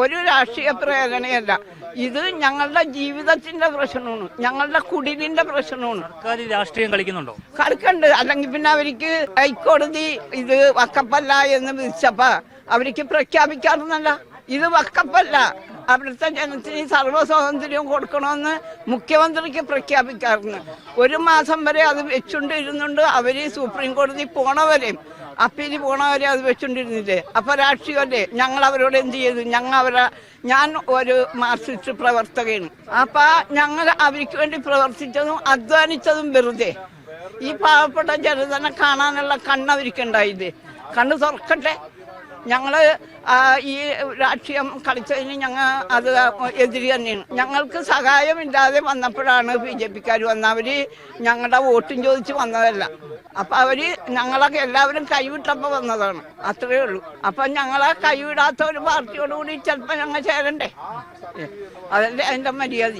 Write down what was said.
ഒരു രാഷ്ട്രീയ പ്രേരണയല്ല ഇത് ഞങ്ങളുടെ ജീവിതത്തിന്റെ പ്രശ്നമാണ്. ഞങ്ങളുടെ കുടിലിന്റെ പ്രശ്നമാണ്. സർക്കാർ രാഷ്ട്രീയം കളിക്കുന്നുണ്ടോ? കളിക്കണ്ട്. അല്ലെങ്കിൽ പിന്നെ അവർക്ക് ഹൈക്കോടതി ഇത് വക്കപ്പല്ല എന്ന് വിളിച്ചപ്പോ അവർക്ക് പ്രഖ്യാപിക്കാറുന്നല്ല. ഇത് വക്കപ്പല്ല. അവിടുത്തെ ജനത്തിന് ഈ സർവ സ്വാതന്ത്ര്യവും കൊടുക്കണമെന്ന് മുഖ്യമന്ത്രിക്ക് പ്രഖ്യാപിക്കാറുണ്ട്. ഒരു മാസം വരെ അത് വെച്ചുകൊണ്ടിരുന്നുണ്ട്. അവർ സുപ്രീം കോടതി പോണവരെയും അപ്പീൽ പോണവരെ അത് വെച്ചുകൊണ്ടിരുന്നില്ലേ അപ്പൊ രാഷ്ട്രീയമല്ലേ ഞങ്ങൾ അവരോട് എന്ത് ചെയ്തു? ഞങ്ങൾ അവരെ ഞാൻ ഒരു മാർക്സിസ്റ്റ് പ്രവർത്തകയാണ്. അപ്പൊ ഞങ്ങൾ അവർക്ക് വേണ്ടി പ്രവർത്തിച്ചതും അധ്വാനിച്ചതും വെറുതെ. ഈ പാവപ്പെട്ട ജനതനെ കാണാനുള്ള കണ്ണവർക്ക് ഉണ്ടായില്ലേ കണ്ണ് തുറക്കട്ടെ. ഞങ്ങൾ ആ, ഈ രാഷ്ട്രീയം കളിച്ചതിന് ഞങ്ങൾ അത് എതിരി തന്നെയാണ്. ഞങ്ങൾക്ക് സഹായമില്ലാതെ വന്നപ്പോഴാണ് ബി ജെ പിക്കാർ വന്ന അവർ ഞങ്ങളുടെ വോട്ടും ചോദിച്ച് വന്നതല്ല. അപ്പം അവർ ഞങ്ങളൊക്കെ എല്ലാവരും കൈവിട്ടപ്പോൾ വന്നതാണ്. അത്രയേ ഉള്ളൂ. അപ്പം ഞങ്ങളെ കൈവിടാത്ത ഒരു പാർട്ടിയോടുകൂടി ചിലപ്പോൾ ഞങ്ങൾ ചേരണ്ടേ? അതല്ലേ അതിന്റെ മര്യാദ.